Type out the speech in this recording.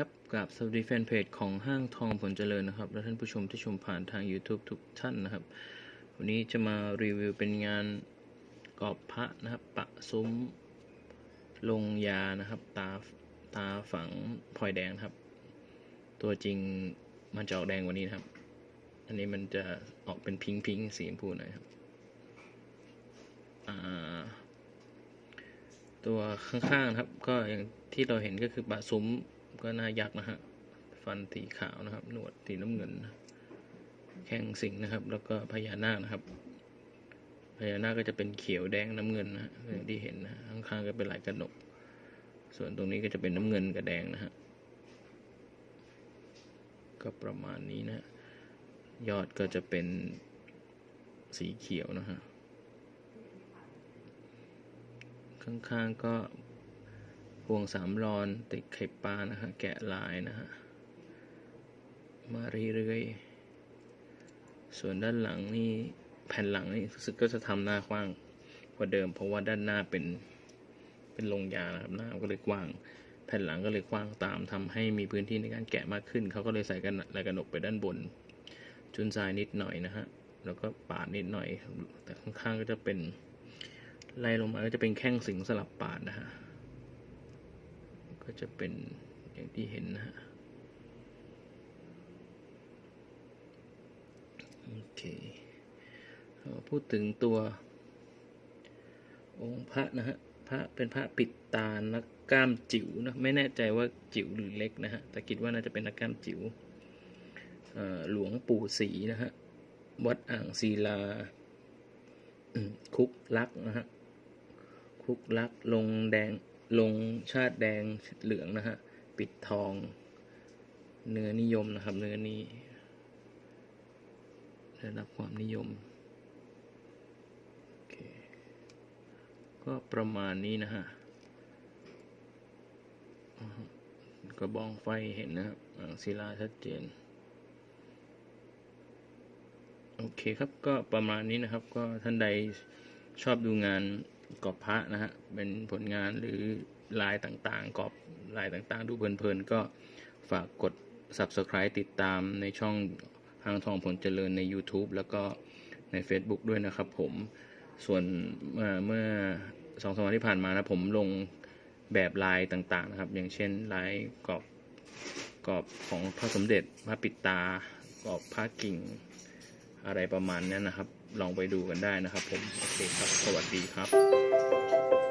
ครับกับสวัสดีแฟนเพจของห้างทองผลเจริญนะครับ และท่านผู้ชมที่ชมผ่านทาง YouTube ทุกท่านนะครับ วันนี้จะมารีวิวเป็นงานกรอบพระนะครับ ปะซุ้ม ลงยานะครับ ตาตาฝังพลอยแดงครับ ตัวจริงมันจะออกแดงกว่านี้นะครับ อันนี้มันจะออกเป็นพิงพิงสีชมพูหน่อยครับอ่าตัวข้างๆครับ ก็อย่างที่เราเห็นก็คือปลาซุ้ม ก็หน้ายักษ์นะฮะ ฟันสีขาวนะครับ หนวดสีน้ำเงิน แข้งสิงนะครับ แล้วก็พญานาคนะครับ พญานาคก็จะเป็นเขียวแดงน้ำเงินนะฮะอย่างที่เห็นนะข้างๆก็เป็นลายกระหนก ส่วนตรงนี้ก็จะเป็นน้ำเงินกับแดงนะฮะ ก็ประมาณนี้นะ ยอดก็จะเป็นสีเขียวนะฮะ ข้างๆก็ พวงสามรอนติดไข่ปลานะฮะแกะลายนะฮะมาเรื่อยๆส่วนด้านหลังนี่แผ่นหลังนี่รู้สึกก็จะทำหน้ากว้างกว่าเดิม เพราะว่าด้านหน้าเป็นเป็นลงยานะครับหน้าก็เลยกว้าง แผ่นหลังก็เลยกว้างตามทำให้มีพื้นที่ในการแกะมากขึ้น เขาก็เลยใส่กันลายกระหนกไปด้านบน จุนทรายนิดหน่อยนะฮะแล้วก็ปาดนิดหน่อย แต่ข้างๆก็จะเป็นไล่ลงมาก็จะเป็นแข้งสิงสลับปาดนะฮะ ก็จะเป็นอย่างที่เห็นนะฮะโอเคพูดถึงตัวองค์พระนะฮะพระเป็นพระปิดตานักกล้ามจิ๋วนะไม่แน่ใจว่าจิ๋วหรือเล็กนะฮะแต่คิดว่าน่าจะเป็นนักกล้ามจิ๋วหลวงปู่ศรีนะฮะวัดอ่างศิลาคุกลักนะฮะคุกลักลงแดง ลงชาติแดงเหลืองนะฮะ ปิดทอง เนื้อนิยมนะครับ เนื้อนี้ได้รับความนิยม โอเค ก็ประมาณนี้นะฮะ กระบองไฟเห็นนะครับอ่างศิลาชัดเจน โอเคครับ ก็ประมาณนี้นะครับ ก็ท่านใดชอบดูงาน กรอบพระนะฮะเป็นผลงานหรือลายต่างๆ กรอบลายต่างๆ ดูเพลินๆ ก็ฝากกด subscribe ติดตามในช่องห้างทองผลเจริญใน YouTube แล้วก็ใน Facebook ด้วยนะครับผมส่วนเมื่อสองสามวันที่ผ่านมานะผมลงแบบลายต่างๆนะครับ อย่างเช่นลายกรอบกรอบของพระสมเด็จพระปิดตากรอบพระกิ่งอะไรประมาณนั้นนะครับ ลองไปดูกันได้นะครับผม โอเคครับ สวัสดีครับ